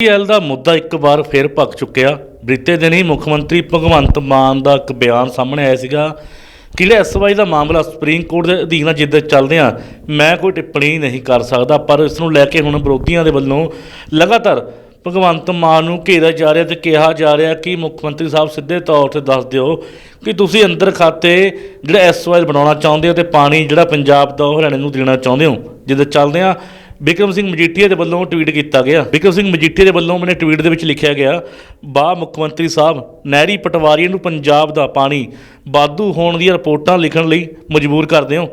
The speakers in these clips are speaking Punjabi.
ਐਲ ਦਾ ਮੁੱਦਾ ਇੱਕ ਵਾਰ ਫਿਰ ਭੱਕ ਚੁੱਕਿਆ। ਬੀਤੇ ਦਿਨ ਹੀ ਮੁੱਖ ਮੰਤਰੀ ਭਗਵੰਤ ਮਾਨ ਦਾ ਇੱਕ ਬਿਆਨ ਸਾਹਮਣੇ ਆਇਆ ਸੀਗਾ। ਕਿ ਜਿਹੜਾ ਐਸਵਾਈ ਦਾ ਮਾਮਲਾ ਸੁਪਰੀਮ ਕੋਰਟ ਦੇ ਅਧੀਨ ਆ ਜਿੱਦ ਚੱਲਦੇ ਆ ਮੈਂ ਕੋਈ ਟਿੱਪਣੀ ਨਹੀਂ ਕਰ ਸਕਦਾ, ਪਰ ਇਸ ਨੂੰ ਲੈ ਕੇ ਹੁਣ ਵਿਰੋਧੀਆਂ ਦੇ ਵੱਲੋਂ ਲਗਾਤਾਰ ਭਗਵੰਤ ਮਾਨ ਨੂੰ ਘੇਰਿਆ ਜਾ ਰਿਹਾ ਤੇ ਕਿਹਾ ਜਾ ਰਿਹਾ ਕਿ ਮੁੱਖ ਮੰਤਰੀ ਸਾਹਿਬ ਸਿੱਧੇ ਤੌਰ ਤੇ ਦੱਸ ਦਿਓ ਕਿ ਤੁਸੀਂ ਅੰਦਰ ਖਾਤੇ ਜਿਹੜਾ ਐਸਵਾਈ ਬਣਾਉਣਾ ਚਾਹੁੰਦੇ ਹੋ ਤੇ ਪਾਣੀ ਜਿਹੜਾ ਪੰਜਾਬ ਦਾ ਉਹ ਹਰਿਆਣੇ ਨੂੰ ਦੇਣਾ ਚਾਹੁੰਦੇ ਹੋ ਜਿੱਦ ਚੱਲਦੇ ਆ ਬਿਕਰਮ ਸਿੰਘ ਮਜੀਠੀਆ ਦੇ ਵੱਲੋਂ ਟਵੀਟ ਕੀਤਾ ਗਿਆ। ਬਿਕਰਮ ਸਿੰਘ ਮਜੀਠੀਆ ਦੇ ਵੱਲੋਂ ਮੈਨੇ ਟਵੀਟ ਦੇ ਵਿੱਚ ਲਿਖਿਆ ਗਿਆ, ਬਾ ਮੁੱਖ ਮੰਤਰੀ ਸਾਹਿਬ, ਨਹਿਰੀ ਪਟਵਾਰੀ ਨੂੰ ਪੰਜਾਬ ਦਾ ਪਾਣੀ ਵਾਧੂ ਹੋਣ ਦੀਆਂ ਰਿਪੋਰਟਾਂ ਲਿਖਣ ਲਈ ਮਜਬੂਰ ਕਰਦੇ ਹੋ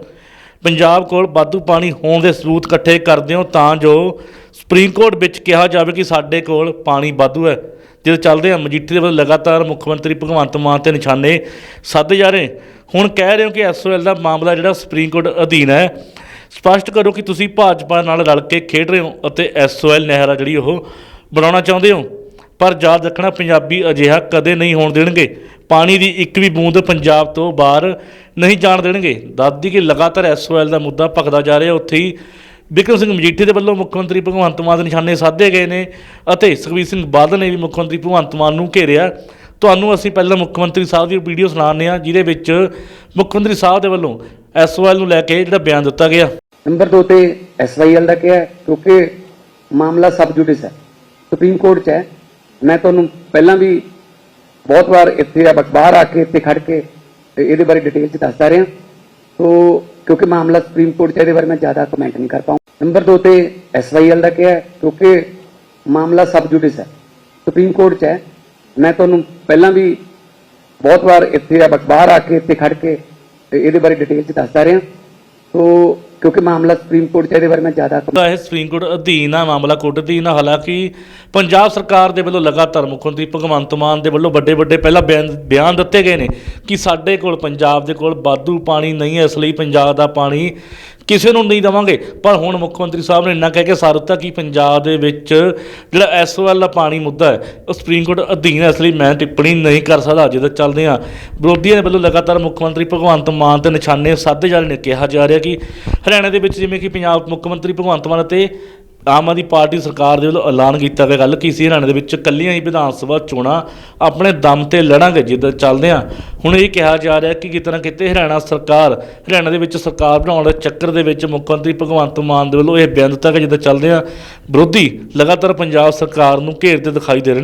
ਪੰਜਾਬ ਕੋਲ ਵਾਧੂ ਪਾਣੀ ਹੋਣ ਦੇ ਸਬੂਤ ਇਕੱਠੇ ਕਰਦੇ ਹੋ ਤਾਂ ਜੋ ਸੁਪਰੀਮ ਕੋਰਟ ਵਿੱਚ ਕਿਹਾ ਜਾਵੇ ਕਿ ਸਾਡੇ ਕੋਲ ਪਾਣੀ ਵਾਧੂ ਹੈ। ਜਦੋਂ ਚੱਲਦੇ ਆ ਮਜੀਠੀ ਦੇ ਵੱਲੋਂ ਲਗਾਤਾਰ ਮੁੱਖ ਮੰਤਰੀ ਭਗਵੰਤ ਮਾਨ ਤੇ ਨਿਸ਼ਾਨੇ ਸਾਧੇ ਜਾ ਰਹੇ। ਹੁਣ ਕਹਿ ਰਹੇ ਹੋ ਕਿ ਐਸਓਐਲ ਦਾ ਮਾਮਲਾ ਜਿਹੜਾ ਸੁਪਰੀਮ ਕੋਰਟ ਅਧੀਨ ਹੈ ਸਪਸ਼ਟ ਕਰੋ ਕਿ ਤੁਸੀਂ ਭਾਜਪਾ ਨਾਲ ਰਲ ਕੇ ਖੇਡ ਰਹੇ ਹੋ ਅਤੇ ਐਸਓਐਲ ਨਹਿਰ ਆ ਜਿਹੜੀ ਉਹ ਬਣਾਉਣਾ ਚਾਹੁੰਦੇ ਹੋ। ਪਰ ਯਾਦ ਰੱਖਣਾ, ਪੰਜਾਬੀ ਅਜਿਹਾ ਕਦੇ ਨਹੀਂ ਹੋਣ ਦੇਣਗੇ। ਪਾਣੀ ਦੀ ਇੱਕ ਵੀ ਬੂੰਦ ਪੰਜਾਬ ਤੋਂ ਬਾਹਰ ਨਹੀਂ ਜਾਣ ਦੇਣਗੇ। ਦੱਸਦੀ ਕਿ ਲਗਾਤਾਰ ਐਸਓਐਲ ਦਾ ਮੁੱਦਾ ਭਖਦਾ ਜਾ ਰਿਹਾ। ਉੱਥੇ ਹੀ ਬਿਕਰਮ ਸਿੰਘ ਮਜੀਠੀ ਦੇ ਵੱਲੋਂ ਮੁੱਖ ਮੰਤਰੀ ਭਗਵੰਤ ਮਾਨ ਦੇ ਨਿਸ਼ਾਨੇ ਸਾਧੇ ਗਏ ਨੇ ਅਤੇ ਸੁਖਬੀਰ ਸਿੰਘ ਬਾਦਲ ਨੇ ਵੀ ਮੁੱਖ ਮੰਤਰੀ ਭਗਵੰਤ ਮਾਨ ਨੂੰ ਘੇਰਿਆ। ਤੁਹਾਨੂੰ ਅਸੀਂ ਪਹਿਲਾਂ ਮੁੱਖ ਮੰਤਰੀ ਸਾਹਿਬ ਦੀ ਵੀਡੀਓ ਸੁਣਾਉਂਦੇ ਹਾਂ, ਜਿਹਦੇ ਵਿੱਚ ਮੁੱਖ ਮੰਤਰੀ ਸਾਹਿਬ ਦੇ ਵੱਲੋਂ ਐਸਓਐਲ ਨੂੰ ਲੈ ਕੇ ਜਿਹੜਾ ਬਿਆਨ ਦਿੱਤਾ ਗਿਆ। ਨੰਬਰ 2 ਤੇ ਐਸਵਾਈਐਲ ਦਾ ਕਿਹਾ ਕਿਉਂਕਿ ਮਾਮਲਾ ਸਬ ਜੁਡਿਸ ਹੈ। ਸੁਪਰੀਮ ਕੋਰਟ 'ਚ ਹੈ। ਮੈਂ ਤੁਹਾਨੂੰ ਪਹਿਲਾਂ ਵੀ ਬਹੁਤ ਵਾਰ ਇੱਥੇ ਆ ਬਾਹਰ ਆ ਕੇ ਇੱਥੇ ਖੜ ਕੇ ਇਹਦੇ ਬਾਰੇ ਡਿਟੇਲ 'ਚ ਦੱਸਦਾ ਰਿਹਾ। ਸੋ ਕਿਉਂਕਿ ਮਾਮਲਾ ਸੁਪਰੀਮ ਕੋਰਟ 'ਚ ਇਹਦੇ ਬਾਰੇ ਮੈਂ ਜ਼ਿਆਦਾ ਕਮੈਂਟ ਨਹੀਂ ਕਰ ਪਾਉਂ ਨੰਬਰ 2 ਤੇ ਐਸਵਾਈਐਲ ਦਾ ਕਿਹਾ ਕਿਉਂਕਿ ਮਾਮਲਾ ਸਬ ਜੁਡਿਸ ਹੈ। ਸੁਪਰੀਮ ਕੋਰਟ 'ਚ ਹੈ। ਮੈਂ ਤੁਹਾਨੂੰ ਪਹਿਲਾਂ ਵੀ ਬਹੁਤ ਵਾਰ ਇੱਥੇ ਆ ਬਾਹਰ ਆ ਕੇ ਇੱਥੇ ਖੜ ਕੇ ਇਹਦੇ ਬਾਰੇ ਡਿਟੇਲ 'ਚ ਦੱਸਦਾ ਰਿਹਾ। ਸੋ ਕਿਉਂਕਿ ਮਾਮਲਾ ਸੁਪਰੀਮ ਕੋਰਟ 'ਚ ਇਹਦੇ ਬਾਰੇ ਮੈਂ ਜ਼ਿਆਦਾ comment ਇਹ ਸੁਪਰੀਮ ਕੋਰਟ ਅਧੀਨ ਆ, ਮਾਮਲਾ ਕੋਰਟ ਅਧੀਨ ਆ। ਹਾਲਾਂਕਿ ਪੰਜਾਬ ਸਰਕਾਰ ਦੇ ਵੱਲੋਂ ਲਗਾਤਾਰ ਮੁੱਖ ਮੰਤਰੀ ਭਗਵੰਤ ਮਾਨ ਦੇ ਵੱਲੋਂ ਵੱਡੇ ਵੱਡੇ ਪਹਿਲਾਂ ਬਿਆਨ ਬਿਆਨ ਦਿੱਤੇ ਗਏ ਨੇ ਕਿ ਸਾਡੇ ਕੋਲ ਪੰਜਾਬ ਦੇ ਕੋਲ ਵਾਧੂ ਪਾਣੀ ਨਹੀਂ ਹੈ, ਇਸ ਲਈ ਪੰਜਾਬ ਦਾ ਪਾਣੀ ਕਿਸੇ ਨੂੰ ਨਹੀਂ ਦੇਵਾਂਗੇ। ਪਰ ਹੁਣ ਮੁੱਖ ਮੰਤਰੀ ਸਾਹਿਬ ਨੇ ਇੰਨਾ ਕਹਿ ਕੇ ਸਾਰ ਦਿੱਤਾ ਕਿ ਪੰਜਾਬ ਦੇ ਵਿੱਚ ਜਿਹੜਾ ਐਸਓਐਲ ਦਾ ਪਾਣੀ ਮੁੱਦਾ ਹੈ, ਉਹ ਸੁਪਰੀਮ ਕੋਰਟ ਅਧੀਨ ਹੈ, ਇਸ ਲਈ ਮੈਂ ਟਿੱਪਣੀ ਨਹੀਂ ਕਰ ਸਕਦਾ ਜਦੋਂ ਚੱਲਦੇ ਆ ਵਿਰੋਧੀਆਂ ਦੇ ਵੱਲੋਂ ਲਗਾਤਾਰ ਮੁੱਖ ਮੰਤਰੀ ਭਗਵੰਤ ਮਾਨ ਤੇ ਨਿਸ਼ਾਨੇ ਸਾਧੇ ਜਾ ਰਹੇ ਨੇ। ਕਿਹਾ ਜਾ ਰਿਹਾ ਕਿ ਹਰਿਆਣਾ ਦੇ ਵਿੱਚ ਜਿਵੇਂ ਕਿ ਪੰਜਾਬ ਮੁੱਖ ਮੰਤਰੀ ਭਗਵੰਤ ਮਾਨ ਅਤੇ ਆਮ ਆਦਮੀ ਪਾਰਟੀ ਸਰਕਾਰ ਦੇ ਵੱਲੋਂ ਐਲਾਨ ਕੀਤਾ ਗਿਆ। ਗੱਲ ਕਿ ਸੀ? ਹਰਿਆਣਾ ਦੇ ਵਿੱਚ ਕੱਲੀਆਂ ਹੀ ਵਿਧਾਨ ਸਭਾ ਚੋਣਾਂ ਆਪਣੇ ਦਮ ਤੇ ਲੜਾਂਗੇ ਜਿੱਦਾਂ ਚੱਲਦੇ ਆ। ਹੁਣ ਇਹ ਕਿਹਾ ਜਾ ਰਿਹਾ ਕਿ ਕਿਤੇ ਨਾ ਕਿਤੇ ਹਰਿਆਣਾ ਸਰਕਾਰ, ਹਰਿਆਣਾ ਦੇ ਵਿੱਚ ਸਰਕਾਰ ਬਣਾਉਣ ਦੇ ਚੱਕਰ ਦੇ ਵਿੱਚ ਮੁੱਖ ਮੰਤਰੀ ਭਗਵੰਤ ਮਾਨ ਦੇ ਵੱਲੋਂ ਇਹ ਬਿਆਨ ਦਿੱਤਾ ਗਿਆ ਜਿੱਦਾਂ ਚੱਲਦੇ ਆ। ਵਿਰੋਧੀ ਲਗਾਤਾਰ ਪੰਜਾਬ ਸਰਕਾਰ ਨੂੰ ਘੇਰਦੇ ਦਿਖਾਈ ਦੇ ਰਹੇ ਨੇ।